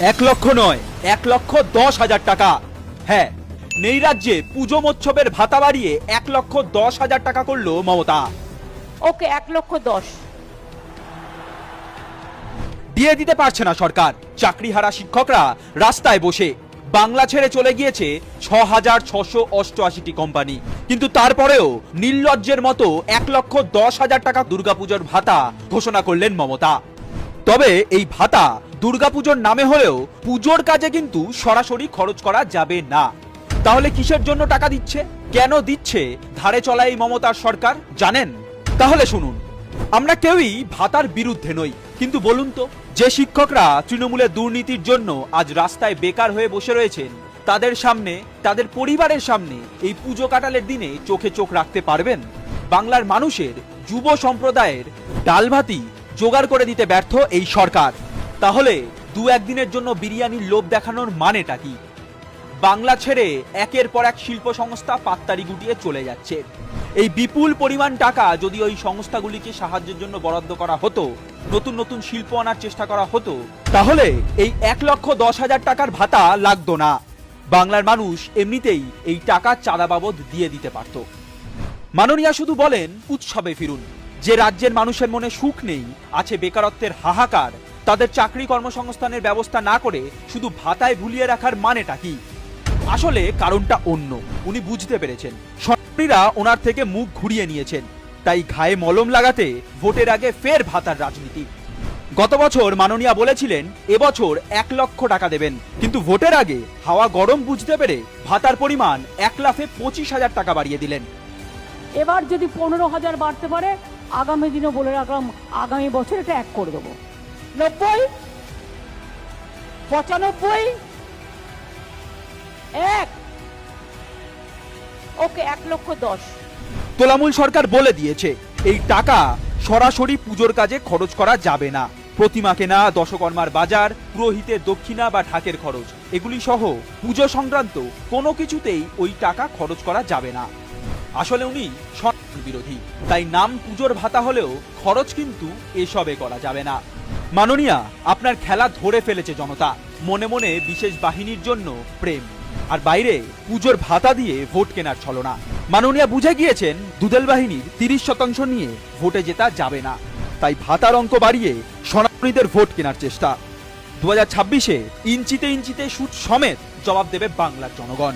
এক লক্ষ নয় এক লক্ষ দশ হাজার টাকা। হ্যাঁ নেই রাজ্যে পুজো মোৎসবের ভাতা বাড়িয়ে এক লক্ষ দশ হাজার টাকা করল মমতা। ওকে এক লক্ষ দশ। দিয়ে দিতে পারছে না সরকার। চাকরিহারা শিক্ষকরা রাস্তায় বসে। বাংলা ছেড়ে চলে গিয়েছে ছ হাজার ছশো অষ্টআশিটি কোম্পানি। কিন্তু তারপরেও নির্লজ্জের মতো এক লক্ষ দশ হাজার টাকা দুর্গাপুজোর ভাতা ঘোষণা করলেন মমতা। তবে এই ভাতা দুর্গাপুজোর নামে হলেও পুজোর কাজে কিন্তু সরাসরি খরচ করা যাবে না। তাহলে কিসের জন্য টাকা দিচ্ছে? কেন দিচ্ছে? ধারে চলা এই মমতার সরকার, জানেন? তাহলে শুনুন, আমরা কেউই ভাতার বিরুদ্ধে নই। কিন্তু বলুন তো, যে শিক্ষকরা তৃণমূলের দুর্নীতির জন্য আজ রাস্তায় বেকার হয়ে বসে রয়েছেন, তাদের সামনে, তাদের পরিবারের সামনে এই পুজো কাটালের দিনে চোখে চোখ রাখতে পারবেন? বাংলার মানুষের, যুব সম্প্রদায়ের ডালভাতি জোগাড় করে দিতে ব্যর্থ এই সরকার। তাহলে দু একদিনের জন্য বিরিয়ানির লোভ দেখানোর মানেটা কি? বাংলা ছেড়ে একের পর এক শিল্প সংস্থা পাত্তারি গুটিয়ে চলে যাচ্ছে। এই বিপুল পরিমাণ টাকা যদি ওই সংস্থাগুলিকে সাহায্যের জন্য বরাদ্দ করা হতো, নতুন নতুন শিল্প আনার চেষ্টা করা হতো, তাহলে এই এক লক্ষ দশ হাজার টাকার ভাতা লাগতো না। বাংলার মানুষ এমনিতেই এই টাকা চাঁদা বাবদ দিয়ে দিতে পারত। মাননীয়া শুধু বলেন, উৎসবে ফিরুন। যে রাজ্যের মানুষের মনে সুখ নেই, আছে বেকারত্বের হাহাকার তাদের চাকরি কর্মসংস্থানের ব্যবস্থা না করে শুধু ভাতায় ভুলিয়ে রাখার মানেটা কি? আসলে কারণটা অন্য, উনি বুঝতে পেরেছেন। সরকারিরা ওনার থেকে মুখ ঘুরিয়ে নিয়েছেন, তাই ঘায়ে মলম লাগাতে ভোটের আগে ফের ভাতার রাজনীতি। গত বছর মাননীয়া বলেছিলেন এবছর এক লক্ষ টাকা দেবেন। কিন্তু ভোটের আগে হাওয়া গরম বুঝতে পেরে ভাতার পরিমাণ এক লাফে পঁচিশ হাজার টাকা বাড়িয়ে দিলেন। এবার যদি পনেরো হাজার বাড়তে পারে, আগামী দিনও বলে রাখলাম, আগামী বছর এটা এক করে দেবো। নব্বই, পঁচানব্বই, এক। ওকে, এক লক্ষ দশ। তোলামূল সরকার বলে দিয়েছে, এই টাকা সরাসরি পুজোর কাজে খরচ করা যাবে না। প্রতিমা কেনা দশকর্মার বাজার, পুরোহিতের দক্ষিণা বা ঢাকের খরচ, এগুলি সহ পুজো সংক্রান্ত কোনো কিছুতেই ওই টাকা খরচ করা যাবে না। আসলে উনি সরকার বিরোধী, তাই নাম পুজোর ভাতা হলেও খরচ কিন্তু এসবে করা যাবে না। মাননীয়া, আপনার খেলা ধরে ফেলেছে জনতা। মনে মনে বিশেষ বাহিনীর জন্য প্রেম। আর বাইরে পুজোর ভাতা দিয়ে ভোট কেনার ছলনা। মাননীয়া বুঝে গিয়েছেন, দুদেল বাহিনীর তিরিশ শতাংশ নিয়ে ভোটে জেতা যাবে না। তাই ভাতার অঙ্ক বাড়িয়ে সনাতনীদের ভোট কেনার চেষ্টা। দু হাজার ছাব্বিশে ইঞ্চিতে ইঞ্চিতে সুট সমেত জবাব দেবে বাংলার জনগণ।